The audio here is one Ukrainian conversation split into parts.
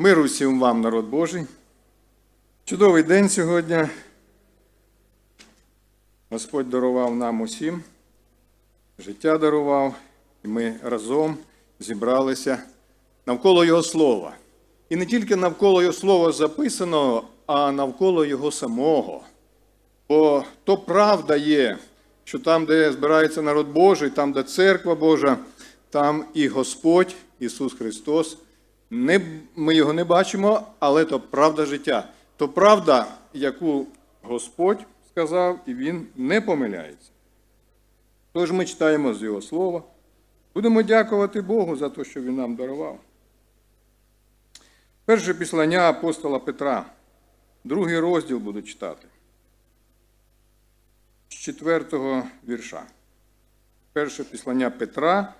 Миру всім вам, народ Божий. Чудовий день сьогодні. Господь дарував нам усім, життя дарував, і ми разом зібралися навколо Його Слова. І не тільки навколо Його Слова записаного, а навколо Його самого. Бо то правда є, що там, де збирається народ Божий, там, де церква Божа, там і Господь Ісус Христос. Не, ми його не бачимо, але то правда життя. То правда, яку Господь сказав, і Він не помиляється. Тож ми читаємо з Його слова. Будемо дякувати Богу за те, що Він нам дарував. Перше післання апостола Петра, другий розділ буду читати. З четвертого вірша. Перше післання Петра,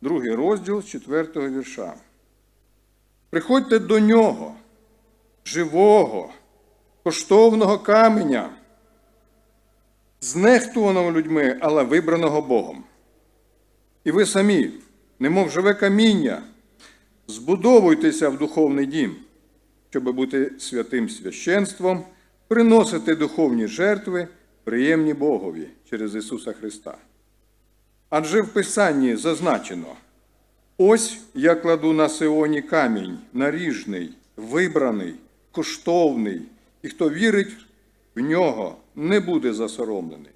другий розділ з четвертого вірша. Приходьте до нього, живого, коштовного каменя, знехтуваного людьми, але вибраного Богом. І ви самі, немов живе каміння, збудовуйтеся в духовний дім, щоб бути святим священством, приносити духовні жертви, приємні Богові через Ісуса Христа. Адже в Писанні зазначено. Ось я кладу на Сионі камінь, наріжний, вибраний, коштовний, і хто вірить в нього, не буде засоромлений.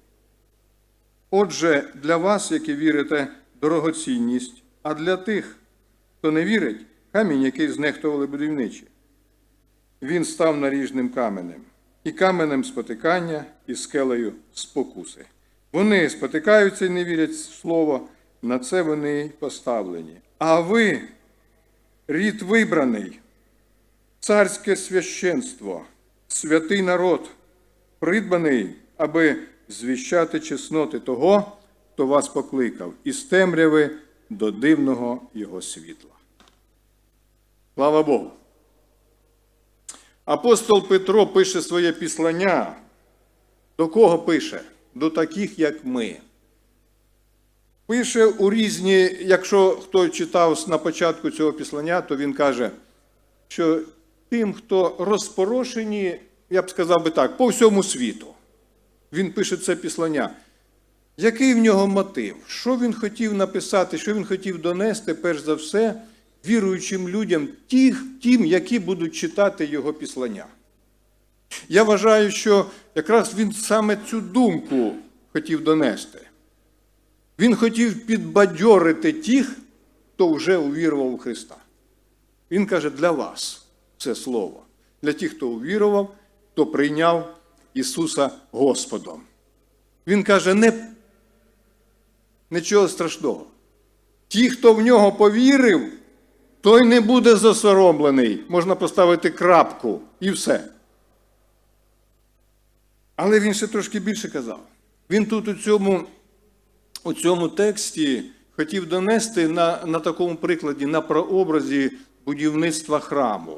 Отже, для вас, які вірите, дорогоцінність, а для тих, хто не вірить, камінь, який знехтували будівничі. Він став наріжним каменем, і каменем спотикання, і скелею спокуси. Вони спотикаються і не вірять в слово, на це вони поставлені. А ви, рід вибраний, царське священство, святий народ, придбаний, аби звіщати чесноти того, хто вас покликав, із темряви до дивного Його світла. Слава Богу! Апостол Петро пише своє післання. До кого пише? До таких, як ми. Пише у різні, якщо хто читав на початку цього післання, то він каже, що тим, хто розпорошені, я б сказав би так, по всьому світу. Він пише це післання. Який в нього мотив? Що він хотів написати, що він хотів донести, перш за все, віруючим людям, тих, тим, які будуть читати його післання? Я вважаю, що якраз він саме цю думку хотів донести. Він хотів підбадьорити тих, хто вже увірував у Христа. Він каже, для вас це слово, для тих, хто увірував, хто прийняв Ісуса Господом. Він каже, не, нічого страшного. Ті, хто в нього повірив, той не буде засоромлений. Можна поставити крапку і все. Але він ще трошки більше казав. Він тут у цьому у цьому тексті хотів донести на, на такому прикладі, на прообразі будівництва храму.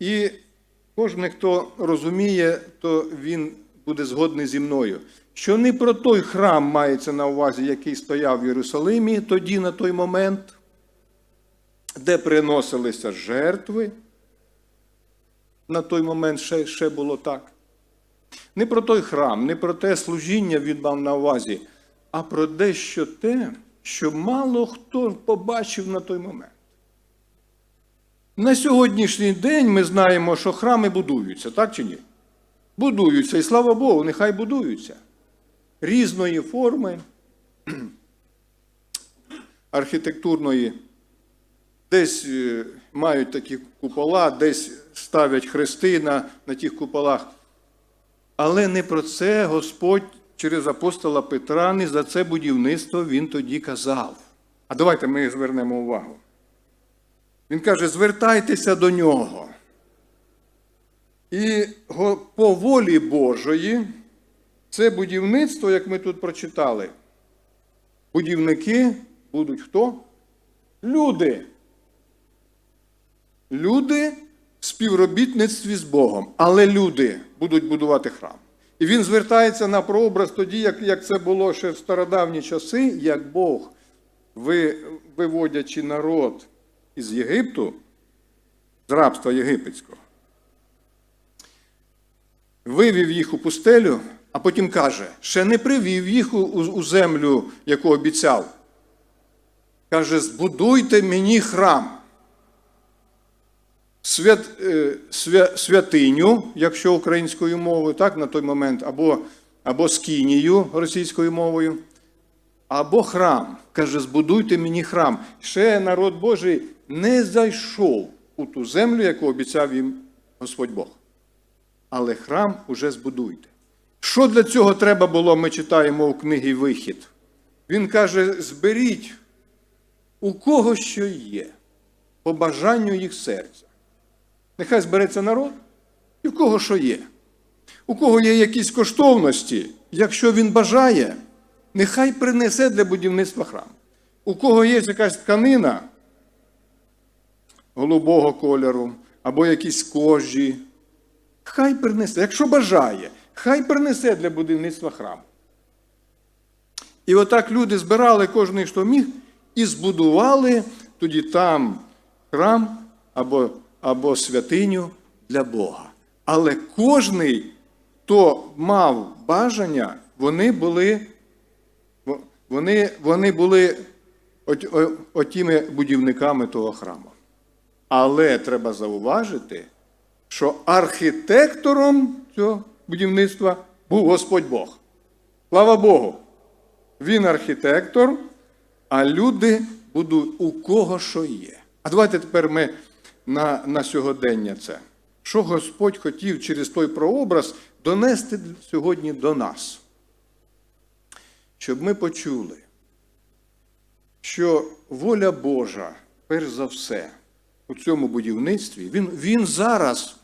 І кожен, хто розуміє, то він буде згодний зі мною, що не про той храм мається на увазі, який стояв в Єрусалимі тоді на той момент, де приносилися жертви. На той момент ще, ще було так. Не про той храм, не про те служіння він мав на увазі, а про дещо те, що мало хто побачив на той момент. На сьогоднішній день ми знаємо, що храми будуються, так чи ні? Будуються, і слава Богу, нехай будуються. Різної форми, архітектурної, десь е, мають такі купола, десь ставлять хрести на, на тих куполах. Але не про це Господь через апостола Петра, не за це будівництво він тоді казав. А давайте ми звернемо увагу. Він каже: звертайтеся до нього. І по волі Божої це будівництво, як ми тут прочитали. Будівники будуть хто? Люди. Люди в співробітництві з Богом, але люди будуть будувати храм. І він звертається на прообраз тоді, як як це було ще в стародавні часи, як Бог, ви, виводячи народ із Єгипту, з рабства єгипетського. Вивів їх у пустелю, а потім каже: ще не привів їх у, у землю, яку обіцяв. Каже, збудуйте мені храм. Свят, е, свя, святиню, якщо українською мовою, так, на той момент, або, або скінію російською мовою, або храм. Каже, збудуйте мені храм. Ще народ Божий не зайшов у ту землю, яку обіцяв їм Господь Бог. Але храм уже збудуйте. Що для цього треба було, ми читаємо у книгі Вихід. Він каже: зберіть у кого що є, по бажанню їх серця. Нехай збереться народ, і в кого що є. У кого є якісь коштовності, якщо він бажає, нехай принесе для будівництва храму. У кого є якась тканина голубого кольору, або якісь кожі, хай принесе, якщо бажає, хай принесе для будівництва храму. І отак люди збирали кожний, що міг, і збудували тоді там храм або, або святиню для Бога. Але кожний, хто мав бажання, вони були, вони, вони були отіми будівниками того храму. Але треба зауважити, що архітектором цього будівництва був Господь Бог. Слава Богу! Він архітектор, а люди будуть у кого що є. А давайте тепер ми на, на сьогодення це. Що Господь хотів через той прообраз донести сьогодні до нас? Щоб ми почули, що воля Божа, перш за все, у цьому будівництві, він, він зараз,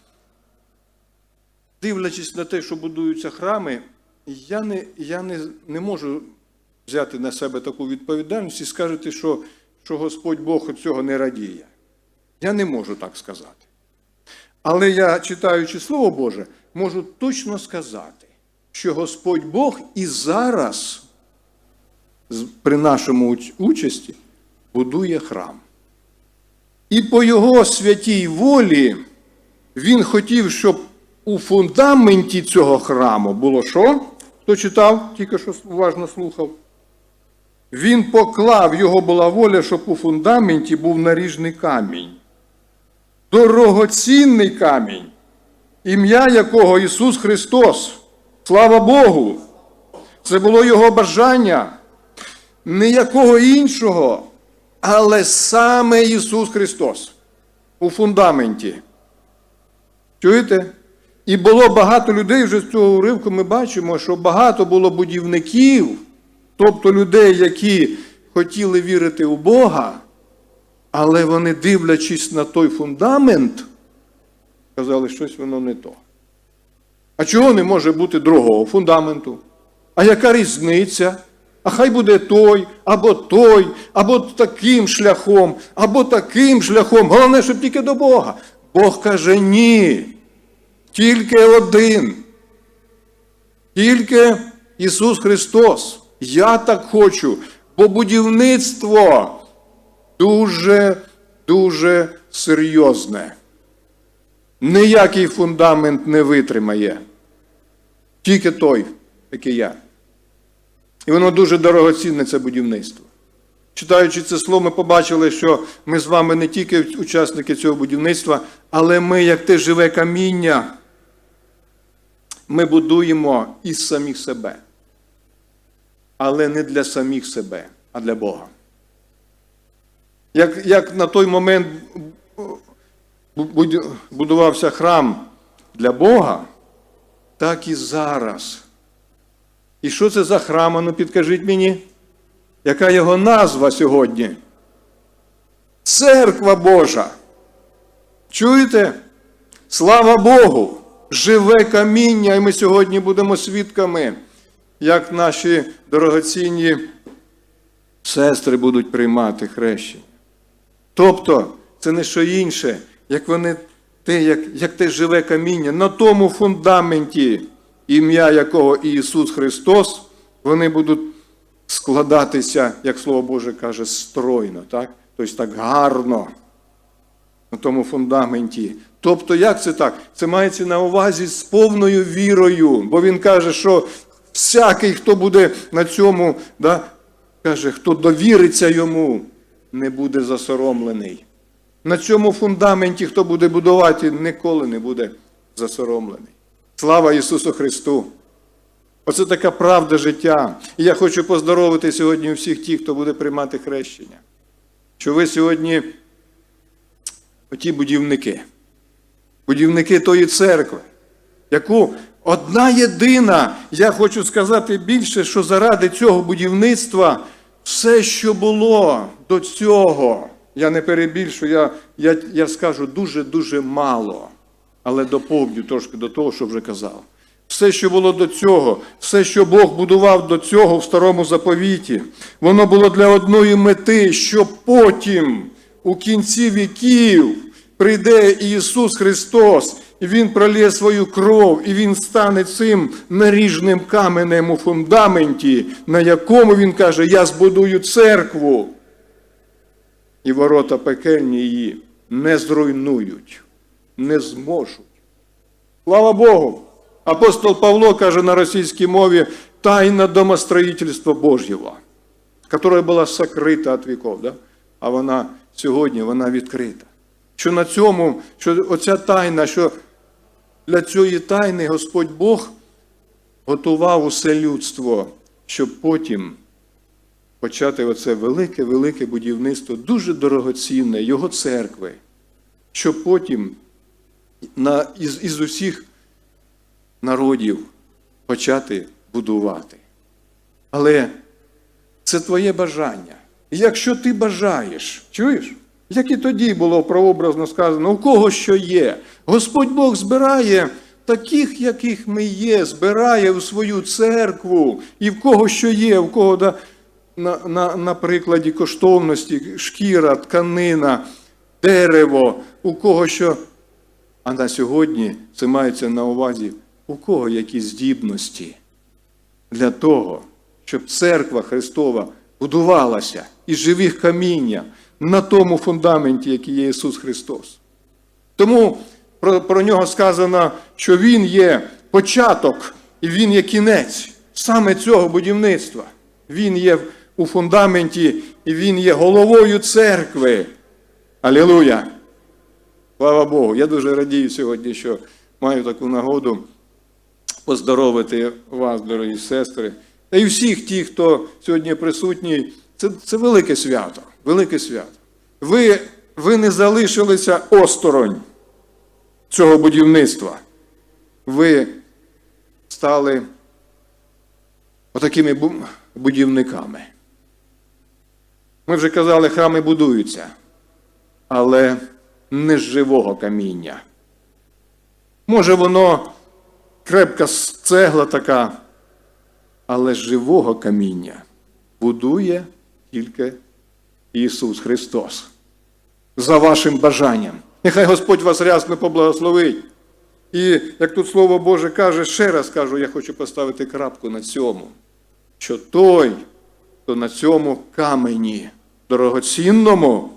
дивлячись на те, що будуються храми, я не, я не, не можу взяти на себе таку відповідальність і скажете, що, що Господь Бог цього не радіє. Я не можу так сказати. Але я, читаючи Слово Боже, можу точно сказати, що Господь Бог і зараз при нашому участі будує храм. І по його святій волі він хотів, щоб у фундаменті цього храму було що? Хто читав, тільки що уважно слухав. Він поклав, його була воля, щоб у фундаменті був наріжний камінь. Дорогоцінний камінь, ім'я якого Ісус Христос. Слава Богу! Це було Його бажання, ніякого іншого, але саме Ісус Христос у фундаменті. Чуєте? І було багато людей, вже з цього уривку ми бачимо, що багато було будівників, тобто людей, які хотіли вірити у Бога, але вони, дивлячись на той фундамент, казали, щось воно не то. А чого не може бути другого фундаменту? А яка різниця? А хай буде той, або той, або таким шляхом, або таким шляхом. Головне, щоб тільки до Бога. Бог каже ні. Тільки один. Тільки Ісус Христос. Я так хочу, бо будівництво дуже, дуже серйозне. Ніякий фундамент не витримає. Тільки той, який я. І воно дуже дорогоцінне це будівництво. Читаючи це слово, ми побачили, що ми з вами не тільки учасники цього будівництва, але ми, як те живе каміння, ми будуємо із самих себе. Але не для самих себе, а для Бога. Як, як на той момент будувався храм для Бога, так і зараз. І що це за храм? Ну підкажіть мені, яка його назва сьогодні? Церква Божа. Чуєте? Слава Богу! Живе каміння, і ми сьогодні будемо свідками, як наші дорогоцінні сестри будуть приймати хрещення. Тобто, це не що інше, як вони, те, як, як те живе каміння, на тому фундаменті, ім'я якого Ісус Христос, вони будуть складатися, як Слово Боже каже, стройно, так? Тобто так гарно. на тому фундаменті. Тобто, як це так? Це мається на увазі з повною вірою, бо він каже, що всякий, хто буде на цьому, да, каже, хто довіриться йому, не буде засоромлений. На цьому фундаменті, хто буде будувати, ніколи не буде засоромлений. Слава Ісусу Христу! Оце така правда життя. І я хочу поздоровити сьогодні всіх тих, хто буде приймати хрещення. Що ви сьогодні оті будівники, будівники тої церкви, яку одна єдина, я хочу сказати більше, що заради цього будівництва все, що було до цього, я не перебільшую, я, я, я скажу дуже-дуже мало, але доповню трошки до того, що вже казав. Все, що було до цього, все, що Бог будував до цього в старому заповіті, воно було для одної мети, що потім, у кінці віків, прийде Ісус Христос, і Він пролє свою кров, і Він стане цим наріжним каменем у фундаменті, на якому Він каже: Я збудую церкву. І ворота пекельні її не зруйнують, не зможуть. Слава Богу! Апостол Павло каже на російській мові тайна домостроїтельства Божьего, яка була сокрита від віков, да? а вона сьогодні вона відкрита. Що на цьому, що оця тайна, що для цієї тайни Господь Бог готував усе людство, щоб потім почати оце велике-велике будівництво, дуже дорогоцінне, Його церкви, щоб потім на, із, із усіх народів почати будувати. Але це твоє бажання. І якщо ти бажаєш, чуєш? Як і тоді було прообразно сказано, у кого що є. Господь Бог збирає таких, яких ми є, збирає у свою церкву, і в кого що є, в кого на, на, на прикладі коштовності, шкіра, тканина, дерево, у кого що. А на сьогодні це мається на увазі, у кого які здібності для того, щоб церква Христова будувалася із живих каміння на тому фундаменті, який є Ісус Христос. Тому про, про нього сказано, що Він є початок і Він є кінець саме цього будівництва. Він є у фундаменті і Він є головою церкви. Алілуя! Слава Богу! Я дуже радію сьогодні, що маю таку нагоду поздоровити вас, дорогі сестри, та й всіх тих, хто сьогодні присутній. Це, це велике свято, велике свято. Ви, ви не залишилися осторонь цього будівництва. Ви стали отакими будівниками. Ми вже казали, храми будуються, але не з живого каміння. Може, воно крепка цегла така, але з живого каміння будує тільки Ісус Христос. За вашим бажанням. Нехай Господь вас рясно поблагословить. І як тут Слово Боже каже, ще раз кажу, я хочу поставити крапку на цьому, що той, хто на цьому камені дорогоцінному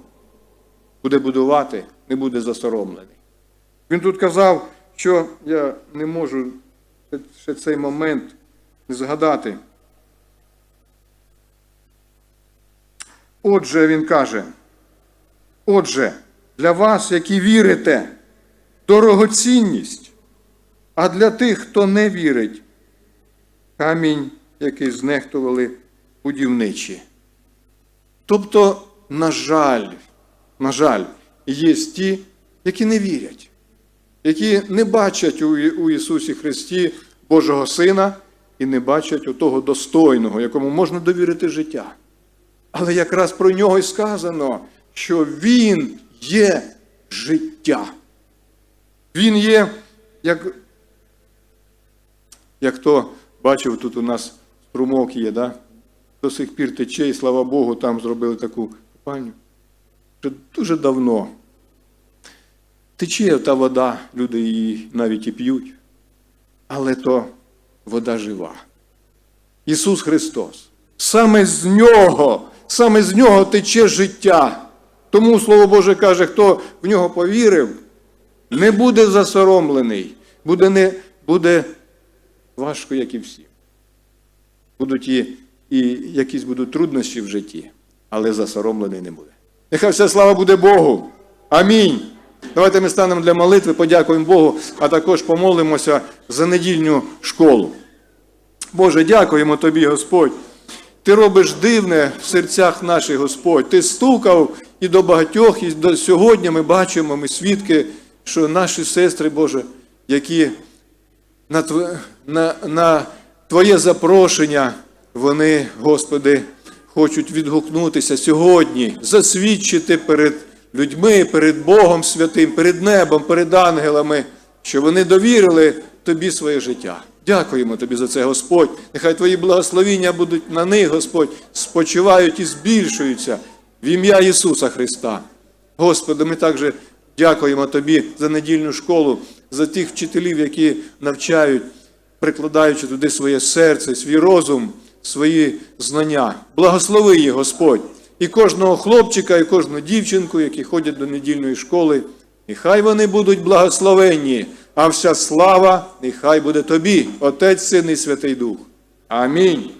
буде будувати, не буде засоромлений. Він тут казав, що я не можу ще цей момент згадати. Отже, він каже, отже, для вас, які вірите, дорогоцінність, а для тих, хто не вірить, камінь, який знехтували будівничі. Тобто, на жаль, на жаль, є ті, які не вірять, які не бачать у Ісусі Христі Божого Сина і не бачать у того достойного, якому можна довірити життя. Але якраз про нього і сказано, що Він є життя. Він є, як, як хто бачив, тут у нас струмок є, да? до сих пір тече, і слава Богу, там зробили таку купальню. Дуже давно. Тече та вода, люди її навіть і п'ють. Але то вода жива. Ісус Христос. Саме з нього, саме з нього тече життя. Тому Слово Боже каже, хто в нього повірив, не буде засоромлений, буде, не, буде важко, як і всі. Будуть і, і якісь будуть труднощі в житті, але засоромлений не буде. Нехай вся слава буде Богу. Амінь. Давайте ми станемо для молитви, подякуємо Богу, а також помолимося за недільню школу. Боже, дякуємо Тобі, Господь. Ти робиш дивне в серцях наших, Господь. Ти стукав і до багатьох, і до сьогодні ми бачимо, ми свідки, що наші сестри, Боже, які на, на, на Твоє запрошення, вони, Господи, хочуть відгукнутися сьогодні, засвідчити перед людьми, перед Богом Святим, перед небом, перед ангелами, що вони довірили Тобі своє життя. Дякуємо Тобі за це, Господь. Нехай Твої благословіння будуть на них, Господь, спочивають і збільшуються в ім'я Ісуса Христа. Господи, ми також дякуємо Тобі за недільну школу, за тих вчителів, які навчають, прикладаючи туди своє серце, свій розум, свої знання. Благослови їх, Господь, і кожного хлопчика, і кожну дівчинку, які ходять до недільної школи. Нехай вони будуть благословенні, а вся слава нехай буде тобі, Отець, Син і Святий Дух. Амінь.